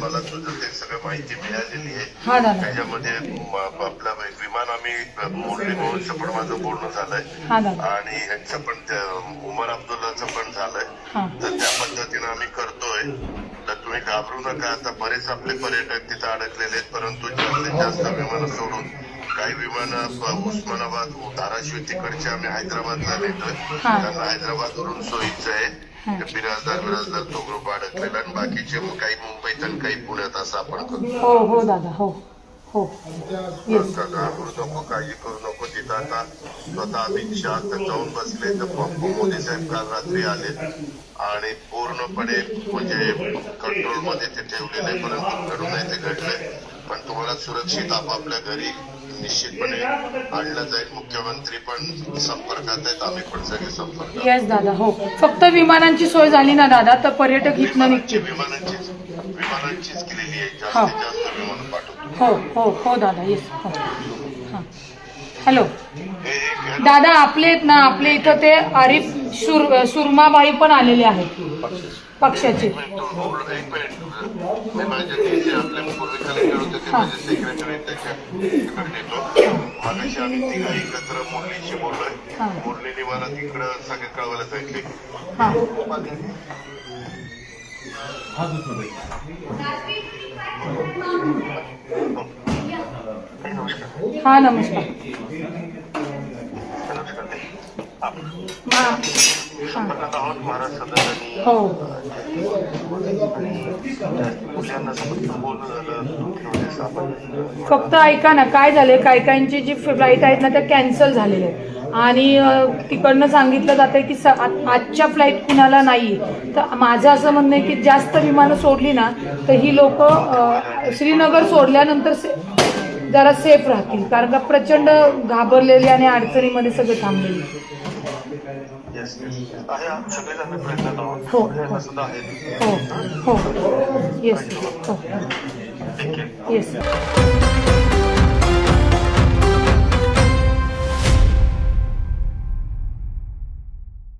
मला तुझं ते सगळं माहिती मिळालेली आहे. त्याच्यामध्ये आपलं विमान आम्ही मोडली म्हणूनच पण माझं बोलणं झालंय. आणि ह्यांचं पण उमर अब्दुल्लाचं पण झालंय. तर त्या पद्धतीनं आम्ही करतोय. तर तुम्ही घाबरू नका आता बरेच आपले पर्यटक तिथं अडकलेले आहेत परंतु जास्तीत जास्त विमानं सोडून काही विमानं उस्मानाबाद धाराशिव तिकडचे आम्ही हैदराबादला नेतोय. त्यांना हैदराबाद वरून सोयीचं आहे. बिराजदार बिराजदार तो ग्रुप अडकलेला आणि बाकीचे मग काही मुंबईत आणि काही पुण्यात असं आपण करतो हो हो दादा हो हो. घाबरू नको काळजी करू नको. तिथं आता स्वतः अमित शहा जाऊन बसले तर पप्पू मोदी साहेब काल रात्री आले आणि पूर्णपणे म्हणजे कंट्रोलमध्ये ते ठेवलेले परंतु घडू नये ते घडलंय. पण तुम्हाला सुरक्षित आपापल्या घरी निश्चितपणे आणलं जाईल. मुख्यमंत्री पण संपर्कात आहेत. आम्ही पण सगळे संपर्कात येस दादा हो. फक्त विमानांची सोय झाली ना दादा? तर पर्यटक इथनं विमानांची निघतील विमानांचीच विमानांचीच केलेली आहे. हा. जास्तीत जास्त विमान पाठवतो. हो हो हो दादा. येस हो. हां. हॅलो. दादा आपले आहेत ना आपले इथं ते आरिफ सुर सुरमाबाई पण आलेले आहेत. पक्षाचे. हा. एकत्र मुरलीशी बोललोय मुरलीने मला तिकडं सगळे कळवायला सांगितले हां नमस्कार हा. मा हां संपर्कात आहोत महाराज सदन आणि हो मुलांना समजत बोलणं झालं थोडेसं हो. फक्त ऐका ना काय झाले काय काहींची जी फ्लाईट आहेत ना त्या कॅन्सल झालेल्या आहेत. आणि तिकडनं सांगितलं जातंय की स आजच्या फ्लाईट कुणाला नाही तर माझं असं म्हणणं आहे की जास्त विमानं सोडली ना तर ही लोक श्रीनगर सोडल्यानंतर से जरा सेफ राहतील. कारण का प्रचंड घाबरलेली आणि अडचणीमध्ये सगळे थांबलेले. हो. हो. हो. येस हो. येस